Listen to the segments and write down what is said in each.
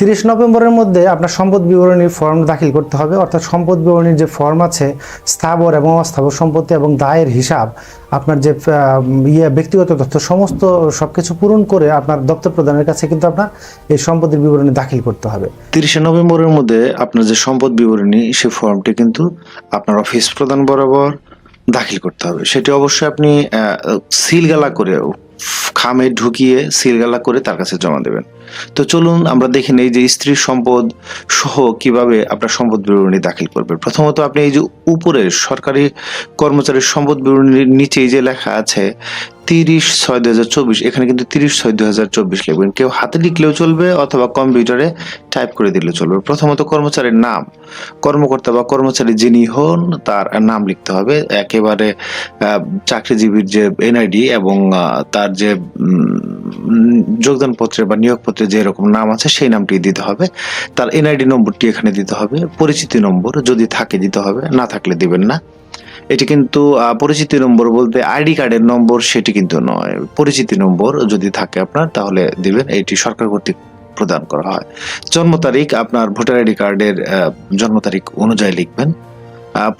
তিরিশ নভেম্বরের মধ্যে আপনার সম্পদ বিবরণীর ফর্ম দাখিল করতে হবে। অর্থাৎ সম্পদ বিবরণীর যে ফর্ম আছে, স্থাবর এবং অস্থাবর সম্পত্তি এবং দায়ের হিসাব, আপনার যে ইয়ে ব্যক্তিগত তথ্য, সমস্ত সবকিছু পূরণ করে আপনার দপ্তর প্রধানের কাছে কিন্তু আপনার এই সম্পদের বিবরণী দাখিল করতে হবে। তিরিশে নভেম্বরের মধ্যে আপনার যে সম্পদ বিবরণী, সেই ফর্মটি কিন্তু আপনার অফিস প্রধান বরাবর দাখিল করতে হবে। সেটি অবশ্যই আপনি সিলগালা করে খামে ঢুকিয়ে সিলগালা করে তার কাছে জমা দেবেন। তো চলুন আমরা দেখে নেই যে স্ত্রীর সম্পদ সহ কীভাবে আপনার সম্পদ বিবরণী দাখিল করবেন প্রথমত আপনি এই যে উপরে সরকারি কর্মচারীর সম্পদ বিবরণীর নিচে যে লেখা আছে তিরিশ ছয় দুই হাজার চব্বিশ, এখানে কিন্তু তিরিশ ছয় দুই হাজার চব্বিশ লিখবেন। কেউ হাতে লিখলেও চলবে অথবা কম্পিউটারে টাইপ করে দিলেও চলবে। প্রথমত কর্মচারীর নাম, কর্মকর্তা বা কর্মচারী যিনি হন তার নাম লিখতে হবে। একেবারে চাকরিজীবীর যে এনআইডি এবং তার যে যোগদানপত্রে বা নিয়োগপত্রে যে এরকম নাম আছে, সেই নামটি দিতে হবে। তার এনআইডি নম্বরটি এখানে দিতে হবে। পরিচিতি নম্বর যদি থাকে দিতে হবে, না থাকলে দিবেন না। এটি কিন্তু পরিচিতি নম্বর বলতে আইডি কার্ডের নম্বর সেটি কিন্তু নয়। পরিচিতি নম্বর যদি থাকে আপনার, তাহলে দিবেন। এটি সরকার কর্তৃক প্রদান করা হয়। জন্ম তারিখ, আপনার ভোটার আইডি কার্ডের জন্ম তারিখ অনুযায়ী লিখবেন।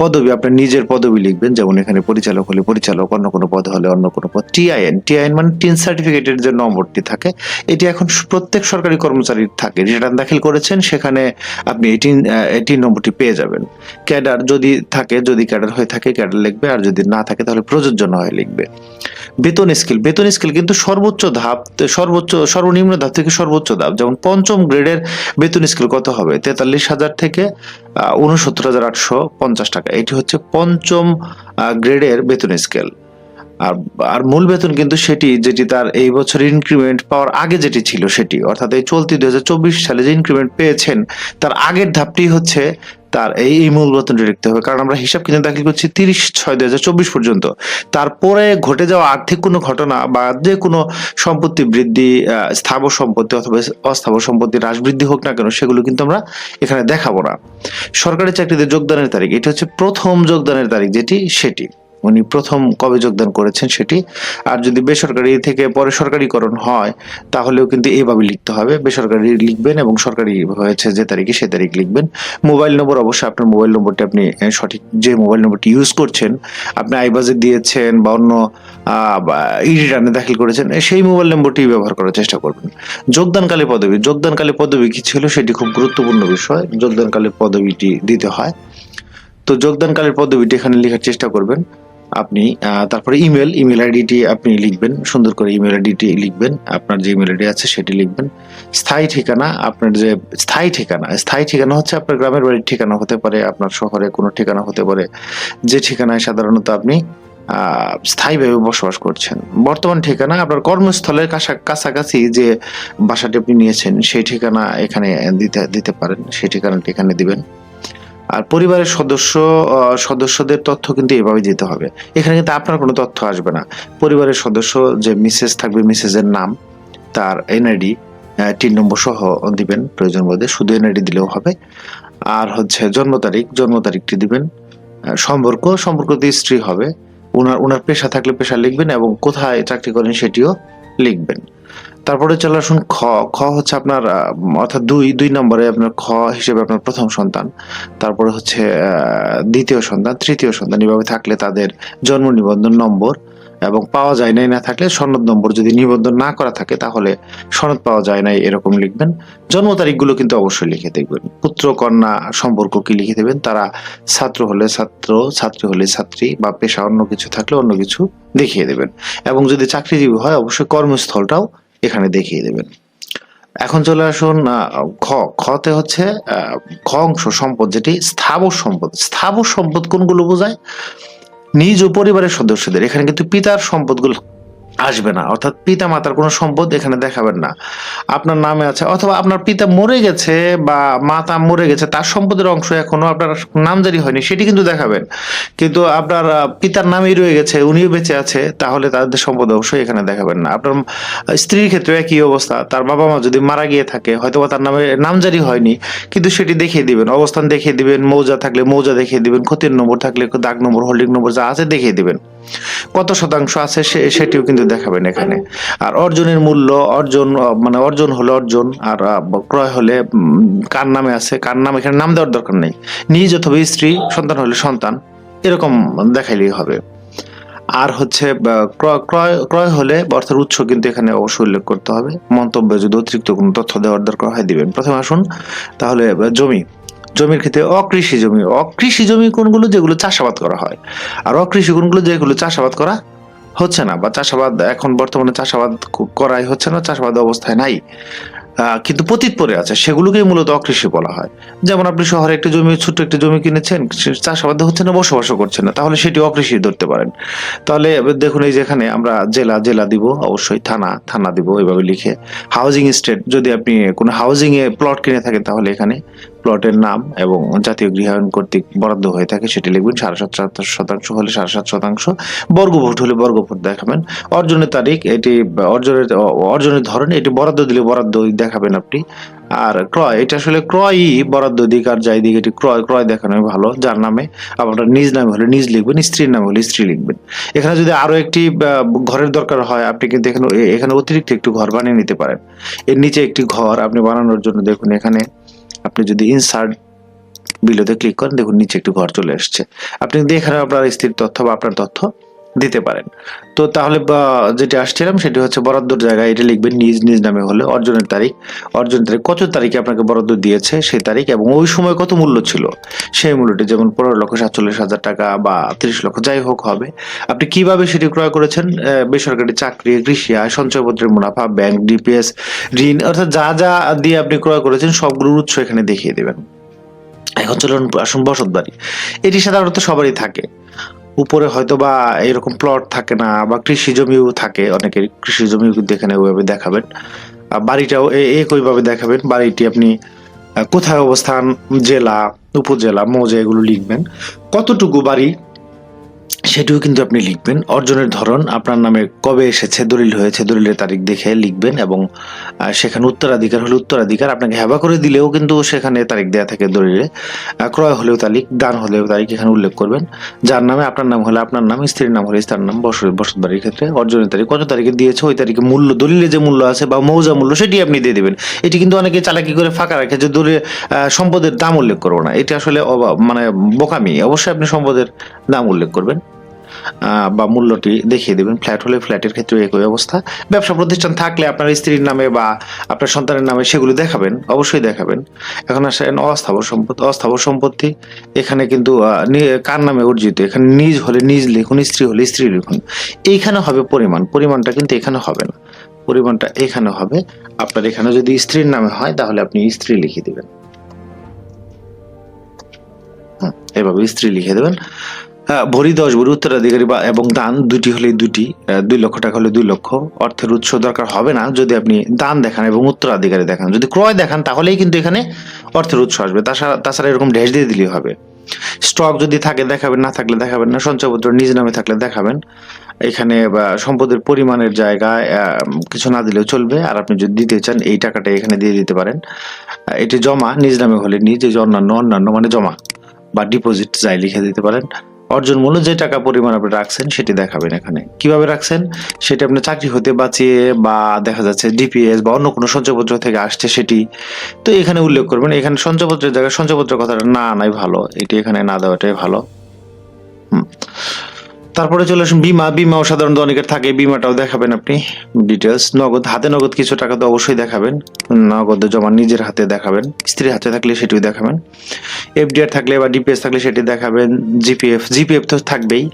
পদবি, আপনার নিজের পদবি লিখবেন, যেমন এখানে পরিচালক হলে পরিচালক, অন্য কোনো পদ হলে অন্য কোনো পদ, টিআইএন টিআইএন মানে টিন সার্টিফিকেটের যে নম্বরটি থাকে, এটি এখন প্রত্যেক সরকারি কর্মচারীর থাকে রিটার্ন দাখিল করেছেন, সেখানে আপনি এটি এটি নম্বরটি পেয়ে যাবেন। ক্যাডার যদি থাকে, যদি ক্যাডার হয়ে থাকে, ক্যাডার লিখবে, আর যদি না থাকে, তাহলে প্রযোজ্য হয়ে লিখবে। বেতন স্কেল বেতন স্কেল কিন্তু সর্বোচ্চ ধাপ, সর্বোচ্চ, সর্বনিম্ন ধাপ থেকে সর্বোচ্চ ধাপ, যেমন পঞ্চম গ্রেডের বেতন স্কেল কত হবে? তেতাল্লিশ হাজার থেকে উনসত্তর হাজার আটশো পঞ্চাশ টাকা। এটি হচ্ছে পঞ্চম গ্রেডের বেতন স্কেল। আর আর মূল বেতন কিন্তু সেটি যেটি তার এই বছর ইনক্রিমেন্ট পাওয়ার আগে যেটি ছিল সেটি। অর্থাৎ এই চলতি দুই হাজার চব্বিশ সালে যে ইনক্রিমেন্ট পেয়েছেন, তার আগের ধাপটি হচ্ছে তার এই এই মূল বেতনটি লিখতে হবে। কারণ আমরা হিসাব কিনে দাখিল করছি তিরিশ ছয় দুই পর্যন্ত। তারপরে ঘটে যাওয়া আর্থিক কোনো ঘটনা বা যে কোনো সম্পত্তি বৃদ্ধি স্থাবর সম্পত্তি অথবা অস্থাবর সম্পত্তি হ্রাস বৃদ্ধি হোক না কেন, সেগুলো কিন্তু আমরা এখানে দেখাবো না। সরকারি চাকরিতে যোগদানের তারিখ, এটা হচ্ছে প্রথম যোগদানের তারিখ যেটি, সেটি। উনি প্রথম কবে যোগদান করেছেন সেটি। আর যদি বেসরকারি থেকে পরে সরকারিকরণ হয়, তাহলেও কিন্তু এইভাবে লিখতে হবে। বেসরকারি লিখবেন এবং সরকারি হয়েছে যে তারিখে সে তারিখ লিখবেন। মোবাইল নম্বর অবশ্যই আপনার মোবাইল নম্বরটি আপনি সঠিক যে মোবাইল নম্বরটি ইউজ করছেন, আপনি আইবাজে দিয়েছেন বা অন্য ই রিটার্নে দাখিল করেছেন সেই মোবাইল নম্বরটি ব্যবহার করার চেষ্টা করবেন। যোগদানকালে পদবি যোগদানকালে পদবি কি ছিল সেটি খুব গুরুত্বপূর্ণ বিষয়। যোগদানকালে পদবিটি দিতে হয়। তো যোগদানকালের পদবিটি এখানে লেখার চেষ্টা করবেন। আপনি তারপরে ইমেল ইমেল আইডিটি আপনি লিখবেন, সুন্দর করে ইমেল আইডিটি লিখবেন, আপনার যে ইমেল আইডি আছে সেটি লিখবেন। স্থায়ী ঠিকানা, আপনার যে, স্থায়ী ঠিকানা স্থায়ী ঠিকানা হচ্ছে আপনার গ্রামের বাড়ির ঠিকানা হতে পারে, আপনার শহরে কোনো ঠিকানা হতে পারে। যে ঠিকানায় সাধারণত আপনি স্থায়ীভাবে বসবাস করছেন। বর্তমান ঠিকানা আপনার কর্মস্থলের কাছা- কাছাকাছি যে বাসাটি আপনি নিয়েছেন, সেই ঠিকানা এখানে দিতে দিতে পারেন, সেই ঠিকানাটি এখানে দিবেন। আর পরিবারের সদস্য সদস্যদের তথ্য কিন্তু এভাবে দিতে হবে। এখানে কিন্তু আপনার কোনো তথ্য আসবে না। পরিবারের সদস্য যে মিসেস থাকবে মিসেসের নাম তার এনআইডি তিন নম্বর সহ দিবেন প্রয়োজন বোধে। শুধু এনআইডি দিলেও হবে। আর হচ্ছে জন্ম তারিখ জন্ম তারিখটি দিবেন। আহ, সম্পর্ক সম্পর্কতে স্ত্রী হবে। ওনার ওনার পেশা থাকলে পেশা লিখবেন এবং কোথায় চাকরি করেন সেটিও লিখবেন। তারপরে চলে আসুন খ। খ হচ্ছে আপনার অর্থাৎ দুই দুই নম্বরে আপনার খ হিসেবে আপনার প্রথম সন্তান। তারপরে হচ্ছে দ্বিতীয় সন্তান, তৃতীয় সন্তান এভাবে থাকলে তাদের জন্ম নিবন্ধন নম্বর এবং পাওয়া যায় নাই, না থাকলে সনদ নম্বর যদি নিবন্ধন না করা থাকে তাহলে সনদ পাওয়া যায় নাই এরকম লিখবেন। জন্ম তারিখগুলো কিন্তু অবশ্যই লিখে দেখবেন। পুত্র, কন্যা সম্পর্ক কি লিখে দেবেন? তারা ছাত্র হলে ছাত্র, ছাত্রী হলে ছাত্রী বা পেশা অন্য কিছু থাকলে অন্য কিছু দেখিয়ে দেবেন। এবং যদি চাকরিজীবী হয়, অবশ্যই কর্মস্থলটাও এখানে দেখিয়ে দেবেন। এখন চলে আসুন খ। খতে হচ্ছে খ অংশ সম্পদ যেটি স্থাবর সম্পদ। স্থাবর সম্পদ কোনগুলো বোঝায়? নিজ পরিবারের সদস্যদের। এখানে কিন্তু পিতার সম্পদগুলো আসবে না। অর্থাৎ পিতা মাতার কোনো সম্পদ এখানে দেখাবেন না। আপনার নামে আছে, অথবা আপনার পিতা মরে গেছে বা মাতা মরে গেছে, তার সম্পদের অংশ এখনও আপনার নামজারি হয়নি, সেটি কিন্তু দেখাবেন। কিন্তু আপনার পিতার নামেই রয়ে গেছে, উনিও বেঁচে আছে, তাহলে তাদের সম্পদ অবশ্যই এখানে দেখাবেন না। আপনার স্ত্রীর ক্ষেত্রে একই অবস্থা, তার বাবা মা যদি মারা গিয়ে থাকে হয়তো তার নামে নামজারি হয়নি, কিন্তু সেটি দেখিয়ে দিবেন, অবস্থান দেখিয়ে দিবেন, মৌজা থাকলে মৌজা দেখিয়ে দিবেন, ক্ষতির নম্বর থাকলে দাগ নম্বর হোল্ডিং নম্বর যা আছে দেখিয়ে দিবেন। কত শতাংশ আছে সেটিও কিন্তু দেখাবেন এখানে। আর অর্জনের মূল্য, অর্জন মানে অর্জন হলে অর্জন, আর ক্রয় হলে কার নামে আছে, কার নাম, এখানে নাম দেওয়ার দরকার নেই। নিজ অথবা স্ত্রী, সন্তান হলে সন্তান, এরকম দেখাইলেই হবে। আর হচ্ছে ক্রয় ক্রয় হলে অর্থের উৎস কিন্তু এখানে অবশ্যই উল্লেখ করতে হবে। মন্তব্যে যদি অতিরিক্ত কোনো তথ্য দেওয়ার দরকার হয়, দিবেন। প্রথমে আসুন, তাহলে জমি। জমির ক্ষেত্রে অকৃষি জমি। অকৃষি জমি কোনগুলো? যেগুলো চাষাবাদ করা হয়। আর অকৃষি কোনগুলো? যেগুলো চাষাবাদ করা হচ্ছে না বা চাষাবাদ এখন বর্তমানে চাষাবাদ করাই হচ্ছে না, চাষাবাদ অবস্থায় নাই। কিন্তু পতিত পড়ে আছে। সেগুলোকেই মূলত অকৃষি বলা হয়। যেমন আপনি শহরে একটি জমি, ছোট্ট একটি জমি কিনেছেন চাষাবাদ হচ্ছে না, বসবাসও করছেন না। তাহলে সেটি অকৃষি ধরতে পারেন। তাহলে দেখুন এই যেখানে আমরা জেলা জেলা দিব, অবশ্যই থানা থানা দিব এইভাবে লিখে। হাউজিং স্টেট যদি আপনি কোনো হাউজিং এ প্লট কিনে থাকেন তাহলে এখানে প্লটের নাম এবং জাতীয় গৃহায়ণ কর্তৃক বরাদ্দ হয়ে থাকে, সেটি লিখবেন সাড়ে সাত শতাংশ হলে সাড়ে সাত শতাংশ বর্গভোট হলে বর্গভোট দেখাবেন। অর্জনের তারিখ, এটি অর্জনের অর্জনের ধরন, এটি বরাদ্দ দিলে বরাদ্দ দেখাবেন আপনি। আর ক্রয়, এটা আসলে ক্রয়ই বরাদ্দ দিক, আর যাই দিক, এটি ক্রয় ক্রয় দেখানো ভালো। যার নামে আপনার নিজ নামে হলে নিজ লিখবেন, স্ত্রীর নামে হলে স্ত্রী লিখবেন। এখানে যদি আরও একটি ঘরের দরকার হয়, আপনি কিন্তু এখানে এখানে অতিরিক্ত একটু ঘর বানিয়ে নিতে পারেন। এর নিচে একটি ঘর আপনি বানানোর জন্য দেখুন এখানে আপনি যদি ইনসার্ট বিলোতে ক্লিক করেন, দেখুন নিচে একটি ঘর চলে আসছে আপনি দেখেন আপনার স্ত্রীর তথ্য বা আপনার তথ্য দিতে পারেন। তো তাহলে যেটা আসছিলাম সেটি হচ্ছে বরাদ্দর জায়গায় এটা লিখবেন নিজ নিজ নামে হলে অর্জনের তারিখ। অর্জনের তারিখ কত তারিখে আপনাকে বরাদ্দ দিয়েছে সেই তারিখ এবং ওই সময় কত মূল্য ছিল? সেই মূল্যটি যেমন পনেরো লক্ষ সাতচল্লিশ হাজার টাকা বা তিরিশ লক্ষ যাই হোক হবে। আপনি কীভাবে সেটি ক্রয় করেছেন? বেসরকারি চাকরি, কৃষি আয়, সঞ্চয়পত্রের মুনাফা, ব্যাংক, ডিপিএস, ঋণ, অর্থাৎ যা যা দিয়ে আপনি ক্রয় করেছেন সবগুলোর উৎস এখানে দেখিয়ে দেবেন। এখন চলুন আসুন বসত বাড়ি এটি সাধারণত সবারই থাকে। উপরে হয়তো বা এরকম প্লট থাকে না বা কৃষি জমিও থাকে, অনেকের কৃষি জমি এখানে ওইভাবে দেখাবেন। বাড়িটাও একইভাবে দেখাবেন, বাড়িটি আপনি কোথায় অবস্থান, জেলা, উপজেলা, মৌজা এগুলো লিখবেন। কতটুকু বাড়ি সেটিও কিন্তু আপনি লিখবেন। অর্জনের ধরন, আপনার নামে কবে এসেছে, দলিল হয়েছে, দলিলের তারিখ দেখে লিখবেন এবং সেখানে উত্তরাধিকার হলে উত্তরাধিকার আপনাকে হেবা করে দিলেও কিন্তু সেখানে তারিখ দেওয়া থাকে দলিলে। ক্রয় হলেও তারিখ, দান হলেও তারিখ এখানে উল্লেখ করবেন। যার নামে আপনার নাম হলে আপনার নাম, স্ত্রীর নাম হলে স্ত্রীর নাম বসত বসত বাড়ির ক্ষেত্রে অর্জনের তারিখ, কত তারিখে দিয়েছে, ওই তারিখে মূল্য, দলিলে যে মূল্য আছে বা মৌজা মূল্য সেটি আপনি দিয়ে দেবেন। এটি কিন্তু অনেকে চালাকি করে ফাঁকা রাখে যে দলিল সম্পদের দাম উল্লেখ করব না। এটি আসলে মানে বোকামি। অবশ্যই আপনি সম্পদের দাম উল্লেখ করবেন বা মূল্যটি দেখিয়ে দেবেন। ফ্ল্যাট হলে ফ্ল্যাটের ক্ষেত্রে একই অবস্থা। ব্যবসা প্রতিষ্ঠান থাকলে আপনার স্ত্রীর নামে বা আপনার সন্তানের নামে সেগুলো দেখাবেন, অবশ্যই দেখাবেন। এখন আসেন অস্থাবর সম্পত্তি। অস্থাবর সম্পত্তি, এখানে কিন্তু কার নামে অর্জিত? এখানে নিজ হলে নিজ লিখুন, স্ত্রী হলে স্ত্রী লিখুন। এইখানে হবে পরিমাণ। পরিমাণটা কিন্তু এখানে হবে না। পরিমাণটা এখানে হবে। আপনার এখানে যদি স্ত্রীর নামে হয়, তাহলে আপনি স্ত্রী লিখে দেবেন। এভাবে স্ত্রী লিখে দেবেন। ভরি দশ ভরি উত্তরাধিকারী বা এবং দান দুটি হলে দুটি দুই লক্ষ টাকা হলে দুই লক্ষ। অর্থের উৎস দরকার হবে না যদি আপনি দান দেখান এবং উত্তরাধিকারী দেখান। যদি ক্রয় দেখান তাহলেই কিন্তু এখানে অর্থের উৎস আসবে। তাছাড়া তাছাড়া এরকম ড্যাশ দিয়ে দিলেই হবে। স্টক যদি থাকে দেখাবেন, না থাকলে দেখাবেন না। সঞ্চয়পত্র নিজ নামে থাকলে দেখাবেন। এখানে সম্পদের পরিমাণের জায়গায় কিছু না দিলেও চলবে। আর আপনি যদি দিতে চান, এই টাকাটা এখানে দিয়ে দিতে পারেন। এটি জমা, নিজ নামে হলে নিজ অন্যান্য অন্যান্য মানে জমা বা ডিপোজিট যাই লিখে দিতে পারেন। অর্জন মূল্য যে টাকা পরিমাণ আপনি রাখছেন সেটি দেখাবেন এখানে। কীভাবে রাখছেন? সেটি আপনি চাকরি হতে বাঁচিয়ে বা দেখা যাচ্ছে ডিপিএস বা অন্য কোনো সঞ্চয়পত্র থেকে আসছে সেটি। তো এখানে উল্লেখ করবেন, এখানে সঞ্চয়পত্রের জায়গায় সঞ্চয়পত্রের কথাটা না নাই ভালো, এটি এখানে না দেওয়াটাই ভালো। তারপরে চলে আসুন বিমা। বিমাও সাধারণত অনেকের থাকে, বিমাটাও দেখাবেন আপনি ডিটেলস নগদ, হাতে নগদ কিছু টাকা তো অবশ্যই দেখাবেন। নগদ জমা নিজের হাতে দেখাবেন। স্ত্রীর হাতে থাকলে সেটিও দেখাবেন। এফডিআর থাকলে বা ডিপিএস থাকলে সেটি দেখাবেন। জিপিএফ জিপিএফ তো থাকবেই।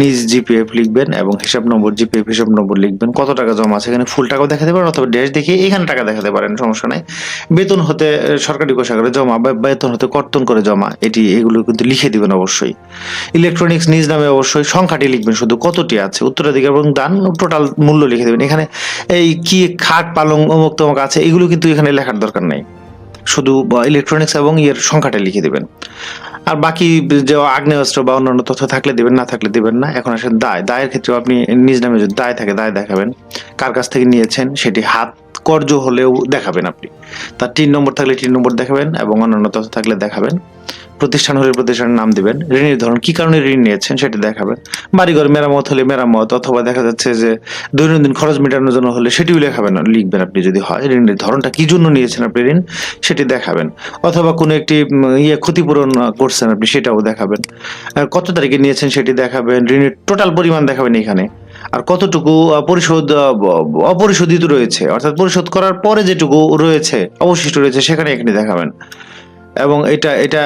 নিজ জিপিএফ লিখবেন এবং হিসাব নম্বর জিপিএফ হিসাব নম্বর লিখবেন। কত টাকা জমা আছে এখানে? ফুল টাকাও দেখাতে পারেন অথবা ড্যাশ দেখিয়ে এখানে টাকা দেখাতে পারেন, সমস্যা নাই। বেতন হতে, সরকারি কোষাগারে জমা বা বেতন হতে কর্তন করে জমা, এটি এগুলো কিন্তু লিখে দিবেন অবশ্যই। ইলেকট্রনিক্স নিজ নামে অবশ্যই, সংখ্যাটি লিখবেন শুধু কতটি আছে? উত্তরাধিকার এবং দান টোটাল মূল্য লিখে দেবেন। এখানে এই কি খাট পালং অমুক তমুক আছে, এগুলো কিন্তু এখানে লেখার দরকার নেই। শুধু ইলেকট্রনিক্স এবং ইয়ের সংখ্যাটা লিখে দেবেন। আর বাকি যে আগ্নেয়াস্ত্র বা অন্যান্য তথ্য থাকলে দেবেন, না থাকলে দেবেন না। এখন আসেন দায়। দায়ের ক্ষেত্রেও আপনি নিজ নামে যদি দায় থাকে, দায় দেখাবেন। কার কাছ থেকে নিয়েছেন, সেটি হাত কর্য হলেও দেখাবেন আপনি। তার তিন নম্বর থাকলে তিন নম্বর দেখাবেন এবং অন্যান্য তথ্য থাকলে দেখাবেন। প্রতিষ্ঠান হলে প্রতিষ্ঠানের নাম দিবেন। ঋণের ধরন কি কারণে ঋণ নিয়েছেন সেটা দেখাবেন। বাড়িঘর মেরামত হলে মেরামত, অথবা দেখা যাচ্ছে যে দৈনন্দিন খরচ মেটানোর জন্য হলে সেটিও লেখাবেন, লিখবেন আপনি যদি হয়। ঋণের ধরনটা কি জন্য নিয়েছেন আপনি ঋণ, সেটি দেখাবেন। অথবা কোনো একটি ইয়ে ক্ষতিপূরণ করছেন আপনি, সেটাও দেখাবেন। কত তারিখে নিয়েছেন সেটি দেখাবেন। ঋণের টোটাল পরিমাণ দেখাবেন এখানে। আর কতটুকু পরিশোধ অপরিশোধিত রয়েছে, অর্থাৎ পরিশোধ করার পরে যেটুকু রয়েছে, অবশিষ্ট রয়েছে, সেখানে এখানে দেখাবেন। এবং এটা এটা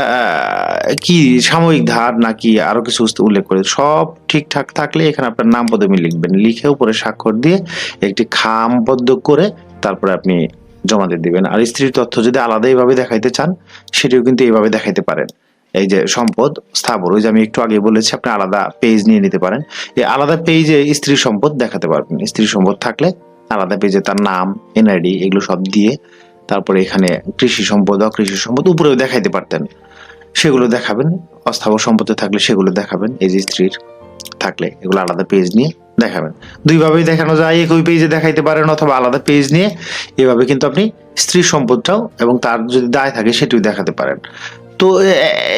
কি সাময়িক ধার নাকি আরও কিছু উল্লেখ করে? সব ঠিকঠাক থাকলে এখানে আপনার নাম পদবি লিখবেন। লিখে উপরে স্বাক্ষর দিয়ে একটি খামবদ্ধ করে তারপরে আপনি জমা দিয়ে দিবেন। আর স্ত্রীর তথ্য যদি আলাদা এইভাবে দেখাইতে চান, সেটিও কিন্তু এইভাবে দেখাইতে পারেন। এই যে সম্পদ, স্থাবর, ওই যে আমি একটু আগে বলেছি, আপনি আলাদা পেজ নিয়ে নিতে পারেন। এই আলাদা পেজে স্ত্রী সম্পদ দেখাতে পারবেন। স্ত্রী সম্পদ থাকলে আলাদা পেজে তার নাম এনআইডি এগুলো সব দিয়ে তারপরে এখানে কৃষি সম্পদ, অকৃষি সম্পদ উপরেও দেখাইতে পারতেন। সেগুলো দেখাবেন, অস্থাবর সম্পত্তি থাকলে সেগুলো দেখাবেন, এই যে স্ত্রীর থাকলে, এগুলো আলাদা পেজ নিয়ে দেখাবেন। দুইভাবেই দেখানো যায়, একই পেজে দেখাইতে পারেন অথবা আলাদা পেজ নিয়ে, এভাবে কিন্তু আপনি স্ত্রীর সম্পদটাও এবং তার যদি দায় থাকে সেটিও দেখাতে পারেন। তো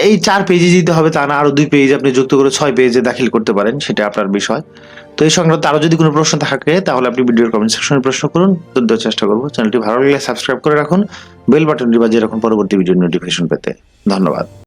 এই চার পেজে দিতে হবে, তা না আরও দুই পেজ আপনি যুক্ত করে ছয় পেজে দাখিল করতে পারেন, সেটা আপনার বিষয়। তো এই সংক্রান্ত আরও যদি কোনো প্রশ্ন থাকে, তাহলে আপনি ভিডিওর কমেন্ট সেকশনে প্রশ্ন করুন। তো দেওয়ার চেষ্টা করব। চ্যানেলটি ভালো লাগলে সাবস্ক্রাইব করে রাখুন। বেল বাটনটি বাজিয়ে রাখুন পরবর্তী ভিডিও নোটিফিকেশন পেতে। ধন্যবাদ।